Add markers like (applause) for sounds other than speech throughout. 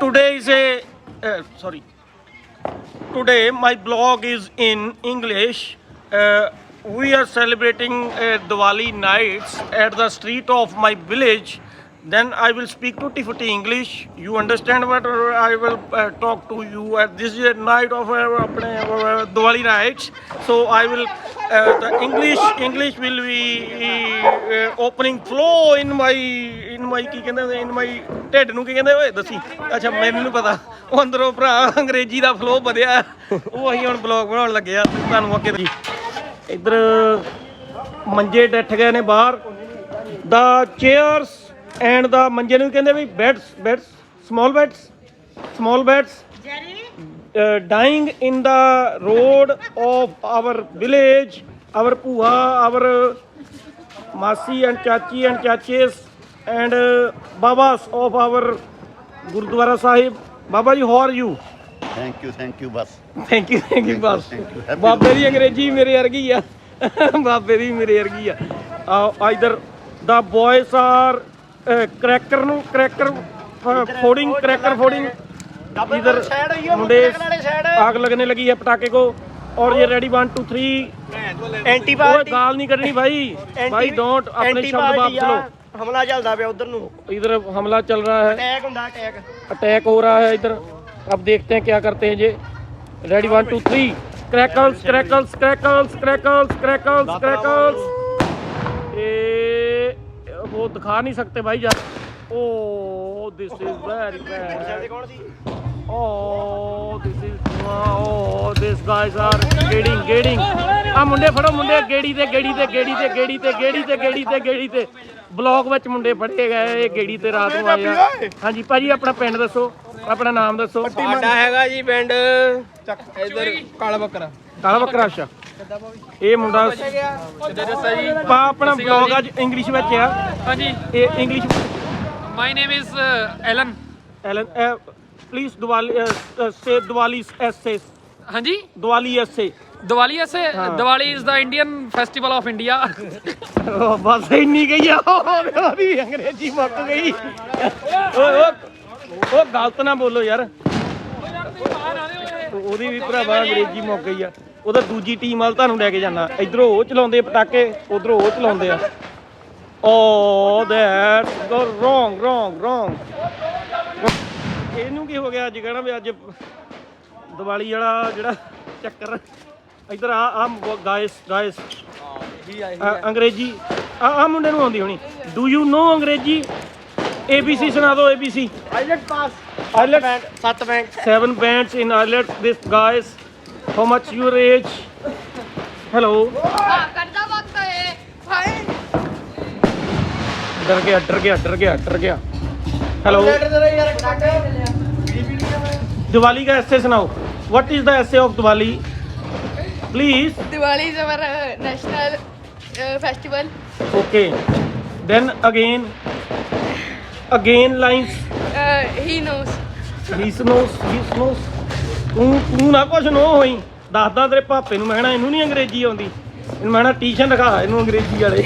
today is a uh, sorry. Today my blog is in english. Uh, we are celebrating uh, diwali nights at the street of my village. Then i will speak tutti frutti english. You understand what i will uh, talk to you at this a night of uh, uh, diwali nights. So i will uh, the english english will be uh, opening flow in my in ਕੀ ਕਹਿੰਦੇ ਨੇ, in my ਢਿੱਡ ਨੂੰ ਕੀ ਕਹਿੰਦੇ ਓਏ? ਦੱਸੀ। ਅੱਛਾ ਮੈਨੂੰ ਨੀ ਪਤਾ। ਉਹ ਅੰਦਰੋਂ ਭਰਾ ਅੰਗਰੇਜ਼ੀ ਦਾ ਫਲੋ ਵਧਿਆ। ਉਹ ਅਸੀਂ ਹੁਣ ਬਲੌਗ ਬਣਾਉਣ ਲੱਗੇ ਆ। ਤੁਹਾਨੂੰ ਅੱਗੇ ਜੀ ਇੱਧਰ ਮੰਜੇ ਡੱਠ ਗਏ ਨੇ ਬਾਹਰ। ਦਾ ਚੇਅਰਸ ਐਂਡ ਦਾ ਮੰਜੇ ਨੂੰ ਕਹਿੰਦੇ ਵੀ? Beds beds small beds small beds dying in the road of our village our bua our masi and chachi and chachas and babas of our Gurdwara Sahib Baba ji how you thank you thank you bus thank you thank you ਬਸ ਬਾਬੇ ਦੀ ਅੰਗਰੇਜ਼ੀ ਮੇਰੇ ਵਰਗੀ ਆ ਬਾਬੇ ਦੀ ਮੇਰੇ ਵਰਗੀ ਆ ਆ ਇਧਰ ਦਾ ਬॉयਸ ਆਰ ਕਰੈਕਰ ਨੂੰ ਕਰੈਕਰ ਫੋੜਿੰਗ ਕਰੈਕਰ ਫੋੜਿੰਗ ਇਧਰ ਮੁੰਡੇ ਆਗ ਲੱਗਨੇ ਲਗੀ ਹੈ ਪਟਾਕੇ ਕੋ और ये रेडी वन टू थ्री एंटी गाल नहीं करनी भाई भाई डोंट अपने शब्द वापस लो ਹਮਲਾ ਚੱਲਦਾ ਪਿਆ ਉਧਰ ਨੂੰ इधर हमला चल रहा है ਅਟੈਕ ਹੁੰਦਾ ਅਟੈਕ अटैक हो रहा है इधर अब देखते हैं क्या करते हैं ये ready one two three crackles crackles crackles crackles crackles crackles ये वो दिखा नहीं सकते भाई यार oh this is very bad ਕੌਣ ਸੀ Oh, this is oh, this guys are getting getting ਆ ਮੁੰਡੇ ਫੜੋ ਮੁੰਡੇ ਗੇੜੀ ਤੇ ਗੇੜੀ ਤੇ ਗੇੜੀ ਤੇ ਗੇੜੀ ਤੇ ਗੇੜੀ ਤੇ ਗੇੜੀ ਤੇ ਗੇੜੀ ਤੇ। ਬਲੌਕ ਵਿੱਚ ਮੁੰਡੇ ਫੜੇ ਗਏ ਇਹ ਗੇੜੀ ਤੇ ਰਾਤ ਨੂੰ ਆਏ ਆ। ਹਾਂਜੀ ਭਾਜੀ ਆਪਣਾ ਪਿੰਡ ਦੱਸੋ ਆਪਣਾ ਨਾਮ ਦੱਸੋ। ਸਾਡਾ ਹੈਗਾ ਜੀ ਪਿੰਡ ਇਧਰ ਕਾਲਾ ਬੱਕਰਾ। ਕਾਲਾ ਬੱਕਰਾ ਅੱਛਾ। ਇਹ ਮੁੰਡਾ ਪਾ ਆਪਣਾ ਬਲੌਗ ਅੱਜ ਇੰਗਲਿਸ਼ ਵਿੱਚ ਆ। ਹਾਂਜੀ। ਇਹ English my name is Alan Alan please Diwali say Diwali essay ਹਾਂਜੀ। Diwali essay Diwali essay Diwali is the Indian festival of India ਉਹ ਬਸ ਇੰਨੀ ਗਈ ਆ ਉਹ- ਅੰਗਰੇਜ਼ੀ ਮੁੱਕ ਗਈ। ਓਏ ਓਏ ਉਹ ਗਲਤ ਨਾ ਬੋਲੋ ਯਾਰ। ਉਹਦੀ ਵੀ ਭਰਾਵਾ ਅੰਗਰੇਜ਼ੀ ਮੁੱਕ ਗਈ ਆ। ਉਹਦਾ ਦੂਜੀ ਟੀਮ ਵੱਲ ਤੁਹਾਨੂੰ ਲੈ ਕੇ ਜਾਣਾ ਇਧਰੋਂ ਉਹ ਚਲਾਉਂਦੇ ਪਟਾਕੇ ਉਧਰੋਂ ਉਹ ਚਲਾਉਂਦੇ ਆ। Oh that's wrong wrong wrong ਇਹਨੂੰ ਕੀ ਹੋ ਗਿਆ ਅੱਜ ਕਹਿਣਾ ਵੀ ਅੱਜ ਦੀਵਾਲੀ ਵਾਲਾ ਜਿਹੜਾ ਚੱਕਰ ਇਧਰ ਆ ਆ ਗਾਇਸ ਗਾਇਸ। ਅੰਗਰੇਜ਼ੀ। ਆ ਆ ਮੁੰਡੇ ਨੂੰ ਆਉਂਦੀ ਹੋਣੀ। Do you no Angrezi? ABC ਸੁਣਾ ਦਿਓ ABC ਆਇਲਟ ਪਾਸ ਆਇਲਟ ਸੱਤ band seven bands in IELTS this guys how much your age hello ਕਰਦਾ ਵਕਤ ਹੈ ਹਾਏ। ਡਰ ਗਿਆ ਡਰ ਗਿਆ ਡਰ ਗਿਆ ਡਰ ਗਿਆ। ਹੈਲੋ ਦੀਵਾਲੀ ਦਾ ਐਸੇ ਸੁਣਾਓ। What is the essay of Diwali? Of Diwali please Diwali is our national festival okay then again again lines he knows he knows he knows ਤੂੰ ਤੂੰ ਨਾ ਕੁਛ ਨੋ ਹੋਈ ਦੱਸਦਾ ਤੇਰੇ ਪਾਪੇ ਨੂੰ ਮੈਂ ਕਹਣਾ ਇਹਨੂੰ ਨਹੀਂ ਅੰਗਰੇਜ਼ੀ ਆਉਂਦੀ ਇਹਨੂੰ ਮੈਂ ਕਹਣਾ ਟਿਊਸ਼ਨ ਦਿਖਾ ਇਹਨੂੰ ਅੰਗਰੇਜ਼ੀ ਵਾਲੇ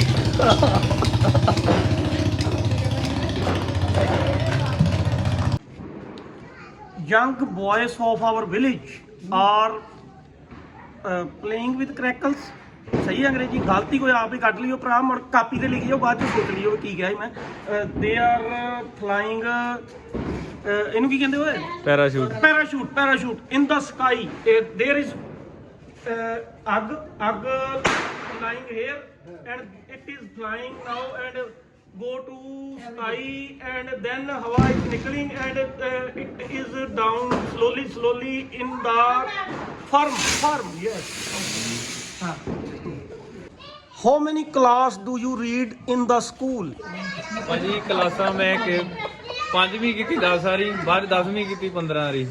young boys of our village are uh, playing with crackles ਸਹੀ ਅੰਗਰੇਜ਼ੀ ਗਲਤੀ ਕੋਈ ਆਪ ਹੀ ਕੱਢ ਲਿਓ ਭਰਾ ਮੁੜ ਕਾਪੀ ਤੇ ਲਿਖਿਓ ਬਾਅਦ ਚ ਸੋਚ ਲਿਓ ਕੀ ਕਿਹਾ ਸੀ ਮੈਂ ਦੇ ਆਰ ਫਲਾਈਂਗ ਇਹਨੂੰ ਕੀ ਕਹਿੰਦੇ ਓਏ parachute parachute parachute in the sky uh, there is uh, ag ag flying here and it is flying now and go to sky and then hawa is nickling and uh, it is down slowly slowly in the farm farm yes Huh. how many class do you read in the school ਭਾਜੀ ਕਲਾਸਾਂ ਮੈਂ ਕਿ ਪੰਜਵੀਂ ਕੀਤੀ 10 ਵਾਰੀ ਬਾਅਦ 10ਵੀਂ ਕੀਤੀ 15 ਵਾਰੀ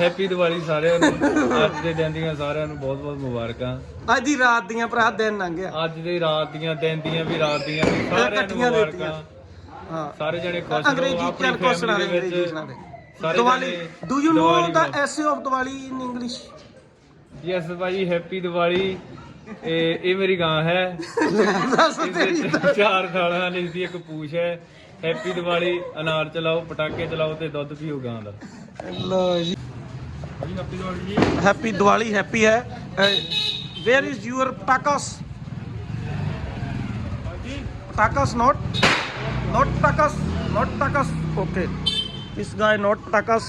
ਹੈਪੀ ਦੀਵਾਲੀ ਸਾਰਿਆਂ ਨੂੰ। ਅੱਜ ਦੇ ਦਿਨ ਦੀਆਂ ਸਾਰਿਆਂ ਨੂੰ ਬਹੁਤ ਬਹੁਤ ਮੁਬਾਰਕਾਂ। ਅੱਜ ਦੀ ਰਾਤ ਦੀਆਂ ਭਰਾ ਦਿਨ ਲੰਘ ਗਿਆ। ਅੱਜ ਦੀ ਰਾਤ ਦੀਆਂ ਦਿਨ ਦੀਆਂ ਵੀ ਰਾਤ ਦੀਆਂ ਵੀ ਸਾਰਿਆਂ ਨੂੰ ਇਕੱਠੀਆਂ ਦਿੱਤੀਆਂ। ਮੁਬਾਰਕਾਂ। ਹਾਂ। ਸਾਰੇ ਜਣੇ ਖੁਸ਼ ਰਹੋ ਅੰਗਰੇਜ਼ੀ ਆਪਣੀ ਚੱਲ ਕੁਛ ਦੇ ਅੰਗਰੇਜ਼ੀ ਵਿੱਚ ਸੁਣਾ ਦੇ। ਸਾਰੇ ਦੀਵਾਲੀ ਜਣੇ do you know Diwali the. Essay of Diwali in English yes ਭਾਜੀ ਹੈਪੀ ਦੀਵਾਲੀ ਇਹ ਇਹ ਮੇਰੀ ਗਾਂ ਹੈ। ਇਸ ਵਿੱਚ ਚਾਰ ਖਾਲਾਂ ਨੇ ਇਸਦੀ ਇੱਕ ਪੂਛ ਹੈ। ਹੈਪੀ ਦੀਵਾਲੀ ਅਨਾਰ ਚਲਾਓ ਪਟਾਕੇ ਚਲਾਓ ਤੇ ਦੁੱਧ ਪੀਓ ਗਾਂ ਦਾ। ਲੋ ਜੀ। ਹੈਪੀ ਦੀਵਾਲੀ ਹੈਪੀ ਹੈ। Where is your patakas not not patakas not patakas okay. This guy not patakas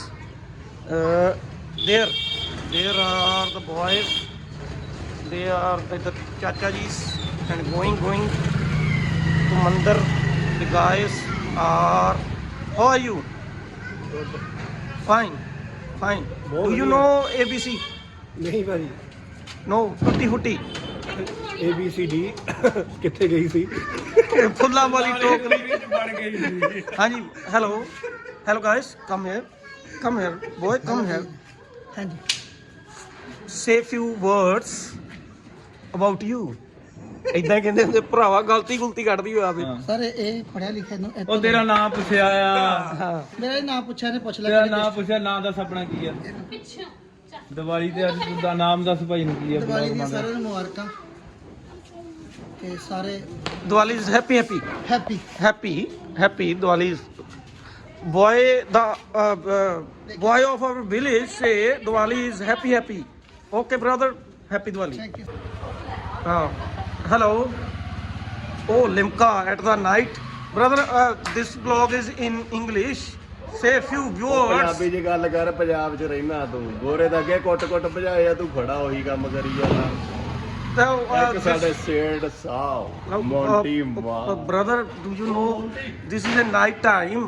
uh, there there are the boys. They are the, the chachajis and going going to mandir the guys are how are you fine fine do you know abc ਨਹੀਂ ਭਾਜੀ no tutti hutti A B C D ਕਿੱਥੇ ਗਈ ਸੀ ਫੁੱਲਾਂ ਵਾਲੀ ਟੋਕਰੀ ਹਾਂਜੀ hello hello guys come here come here boy come here ਹਾਂਜੀ say few words about you ਇਦਾਂ ਕਹਿੰਦੇ ਹੁੰਦੇ ਭਰਾਵਾ ਗਲਤੀ ਗੁਲਤੀ ਕੱਢਦੀ ਹੋਇਆ ਵੇ ਸਰ ਇਹ ਪੜਿਆ ਲਿਖਿਆ ਨੂੰ ਇੱਥੇ- ਉਹ ਤੇਰਾ ਨਾਮ ਪੁੱਛਿਆ ਆ। ਹਾਂ। ਮੇਰਾ ਇਹ ਨਾਮ ਪੁੱਛਿਆ ਨੇ ਪੁੱਛ ਤੇਰਾ ਲਿਆ ਨਾਮ ਪੁੱਛਿਆ ਨਾਂ ਦੱਸ ਆਪਣਾ ਕੀ ਆ? ਦੀਵਾਲੀ ਤੇ ਅੱਜ ਦਾ ਨਾਮ ਦੱਸ ਭਾਈ ਨੂੰ ਕੀ ਆ ਦੀਵਾਲੀ ਦੀਆਂ। ਸਾਰਿਆਂ ਨੂੰ ਮੁਬਾਰਕਾਂ। ਤੇ ਸਾਰੇ Diwali is happy happy happy is boy the uh, uh, boy of our village say Diwali is happy happy okay brother happy Diwali thank you hello oh Limca at the night brother uh, this blog is in English say a few words Punjabi ਚ ਗੱਲ ਕਰ ਪੰਜਾਬ ਚ ਰਹਿਣਾ ਤੂੰ ਗੋਰੇ ਦਾ ਅੱਗੇ ਕੁੱਟ-ਕੁੱਟ ਭਜਾਇਆ ਤੂੰ ਖੜਾ ਉਹੀ ਕੰਮ ਕਰੀ ਜਾਂਦਾ uh, ਇੱਕ this- ਸਾਡੇ ਸੇਡ ਸਾਹ Uh, ਮੌਂਟੀ uh, uh, ਮਾਂ brother, do you know this is a night time?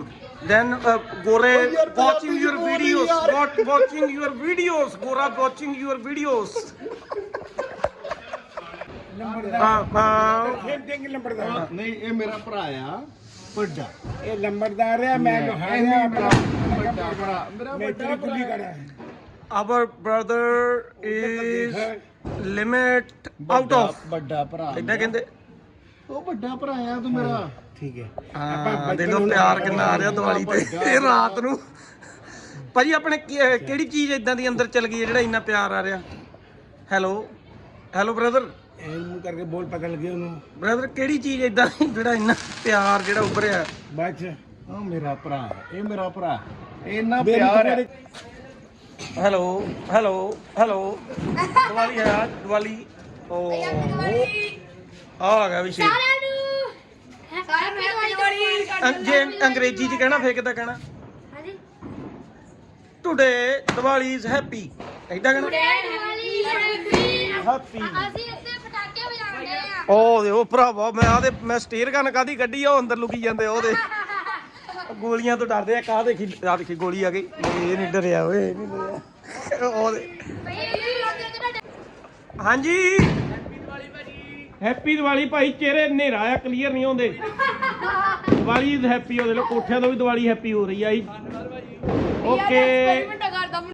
Then uh, Gore watching your videos, what watching your videos, Gora watching your videos. Uh, uh, ਨਹੀਂ ਇਹ ਮੇਰਾ ਭਰਾ ਆ ਵੱਡਾ। ਇਹ ਲੰਬੜਦਾਰ ਮੈਂ ਭਰਾ। ਮੇਰਾ ਕੁੱਲੀ. ਵੱਡਾ ਇਦਾਂ ਕਹਿੰਦੇ? ਉਹ ਵੱਡਾ ਭਰਾ ਆ ਤੂੰ ਮੇਰਾ। ਠੀਕ ਹੈ। ਹਾਂ ਦੇ ਲੋ ਪਿਆਰ ਕਿੰਨਾ ਆ ਰਿਹਾ ਦੀਵਾਲੀ ਤੇ ਇਹ ਰਾਤ ਨੂੰ। ਭਾਜੀ ਆਪਣੇ ਕਿਹੜੀ ਚੀਜ਼ ਇਦਾਂ ਦੀ ਅੰਦਰ ਚਲ ਗਈ ਹੈ ਜਿਹੜਾ ਇੰਨਾ ਪਿਆਰ ਆ ਰਿਹਾ? ਹੈਲੋ ਹੈਲੋ ਬ੍ਰਦਰ ਇਹਨੂੰ ਕਰਕੇ ਬੋਲ ਪਤਾ ਲੱਗੇ ਉਹਨੂੰ। ਬ੍ਰਦਰ ਕਿਹੜੀ ਚੀਜ਼ ਇਦਾਂ ਜਿਹੜਾ ਇੰਨਾ ਪਿਆਰ ਜਿਹੜਾ ਉੱਭਰਿਆ? ਬਾਅਦ ਚ ਉਹ ਮੇਰਾ ਭਰਾ ਇਹ ਮੇਰਾ ਭਰਾ ਇੰਨਾ ਮੇਰੀ ਪਿਆਰ ਹੈ। ਤੁਹਾਡੇ- ਹੈਲੋ ਹੈਲੋ ਹੈਲੋ ਦੀਵਾਲੀ ਹੈ ਅੱਜ ਦੀਵਾਲੀ। ਓ। ਆ ਸਾਰਿਆਂ ਨੂੰ। ਸਾਰਿਆਂ ਨੂੰ ਜੇ ਅੰਗਰੇਜ਼ੀ ਚ ਕਹਿਣਾ ਫੇਰ ਕਿੱਦਾਂ ਕਹਿਣਾ? ਹਾਂਜੀ। ਟੁਡੇ ਦੀਵਾਲੀ ਇਜ਼ ਹੈਪੀ ਇਦਾਂ ਕਹਿਣਾ? ਦੀਵਾਲੀ ਹੈਪੀ ਅਸੀਂ ਇੱਥੇ ਪਟਾਕੇ ਵਜਾਉਂਦੇ ਆ। ਉਹ ਦੇ ਉਹ ਭਰਾਵਾ ਮੈਂ ਆਦੇ ਮੈਂ ਸਟੀਅਰ ਗਨ ਕਾਦੀ ਕੱਢੀ ਆ ਉਹ ਅੰਦਰ ਲੁਕੀ ਜਾਂਦੇ ਉਹਦੇ (laughs) ਗੋਲੀਆਂ ਤੋਂ ਡਰਦੇ ਆ ਕਾਹ ਦੇਖੀ ਆ ਦੇਖੀ ਗੋਲੀ ਆ ਗਈ। ਇਹ ਨਹੀਂ ਡਰਿਆ ਓਏ ਇਹ ਨਹੀਂ ਡਰਿਆ। ਉਹਦੇ ਹਾਂਜੀ। ਹੈਪੀ ਦੀਵਾਲੀ ਭਾਈ ਚਿਹਰੇ ਹਨੇਰਾ ਆ ਕਲੀਅਰ ਨਹੀਂ ਆਉਂਦੇ। ਦੀਵਾਲੀ ਇਜ਼ ਹੈਪੀ ਉਹਦੇ ਲੋ ਕੋਠਿਆਂ ਤੋਂ ਵੀ ਦੀਵਾਲੀ ਹੈਪੀ ਹੋ ਰਹੀ ਆ ਜੀ। ਓਕੇ